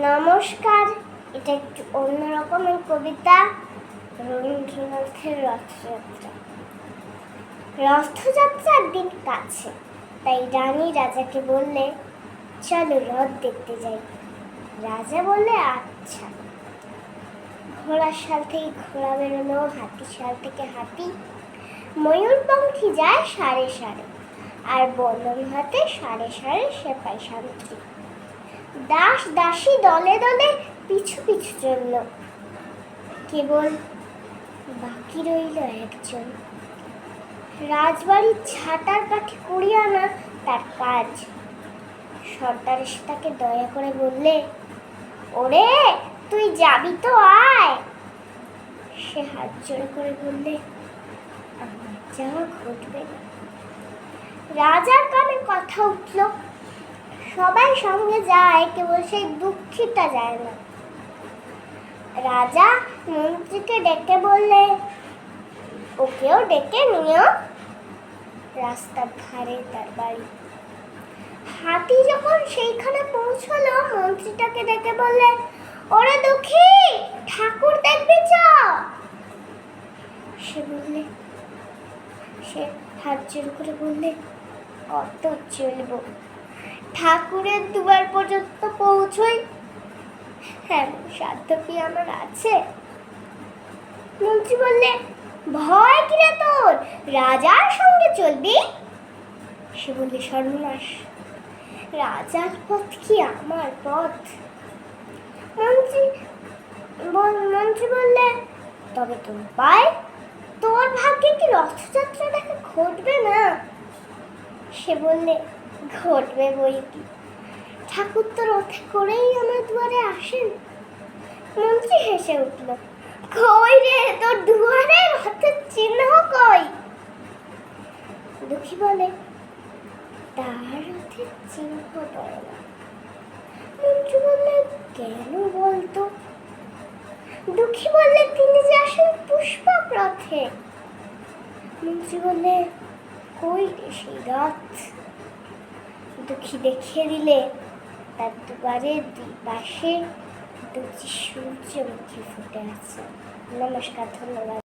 নমস্কার। এটা একটু অন্য রকমের কবিতা। রবীন্দ্রনাথের রথযাত্রা। রথযাত্রার দিন কাছে। তাই রানী রাজাকে বললে, চলো রথ দেখতে যাই। রাজা বললে আচ্ছা। ঘোড়ার শাল থেকে ঘোড়া বেরোলো হাতির শাল থেকে হাতি। ময়ূরপঙ্খী যায় সাড়ে সাড়ে আর বলম হাতে সাড়ে সাড়ে সেপাই শান্তি দাস দাসী দলে দলে পিছু পিছু চলল। কেবল বাকি রইল একজন। রাজবাড়ির ছাটার কাঠি কুড়িয়ে আনা তার কাজ। সর্দার এসে তাকে দয়া করে বললে, ওরে, তুই যাবি তো, আয়। সে হাত জোড় করে বললে, আমার যাওয়া ঘটবে না। রাজার কানে কথা উঠল। সবাই সঙ্গে যায়, কেবল সেই দুঃখিতা যায় না। রাজা মন্ত্রীকে ডেকে বললে, ওকেও ডেকে নিও। রাস্তার ধারে তার বাড়ি। হাতি যখন সেইখানে পৌঁছলো, মন্ত্রীটাকে ডেকে বললে, ওরে দুঃখী, ঠাকুর দেখবি চ। সে বললে, সে হাত জোর করে বললে অত চলবো ঠাকুরের দুয়ার পর্যন্ত পৌঁছই। হ্যাঁ সাধ্য কি আমার আছে? মন্ত্রী বললে, ভয় কিরে তোর? রাজার সঙ্গে চলবি? সে বললে, সর্বনাশ। রাজার পথ কি আমার পথ? মন্ত্রী মন্ত্রী বললে, তবে তোর পায় তোর ভাগ্যে কি রথযাত্রা দেখা ঘটবে না? সে বললে ঘটবে বই কি ঠাকুর তো রথে করেই আমার দুয়ারে আসেন। মন্ত্রী হেসে উঠল, কই রে, তোর দুয়ারে রথের চিহ্ন কই? দুঃখী বলে, তার রথের চিহ্ন পড়ে না। মন্ত্রী বললে, কেন বলতো? দুঃখী বললে, তিনি যে আসেন পুষ্পক রথে। মন্ত্রী বললে, কই রে সেই রথ? দুঃখী দেখিয়ে দিলে তার দুবারে দুই পাশে দুটি সূর্যমুখী ফুটে আছে। নমস্কার ধন্যবাদ।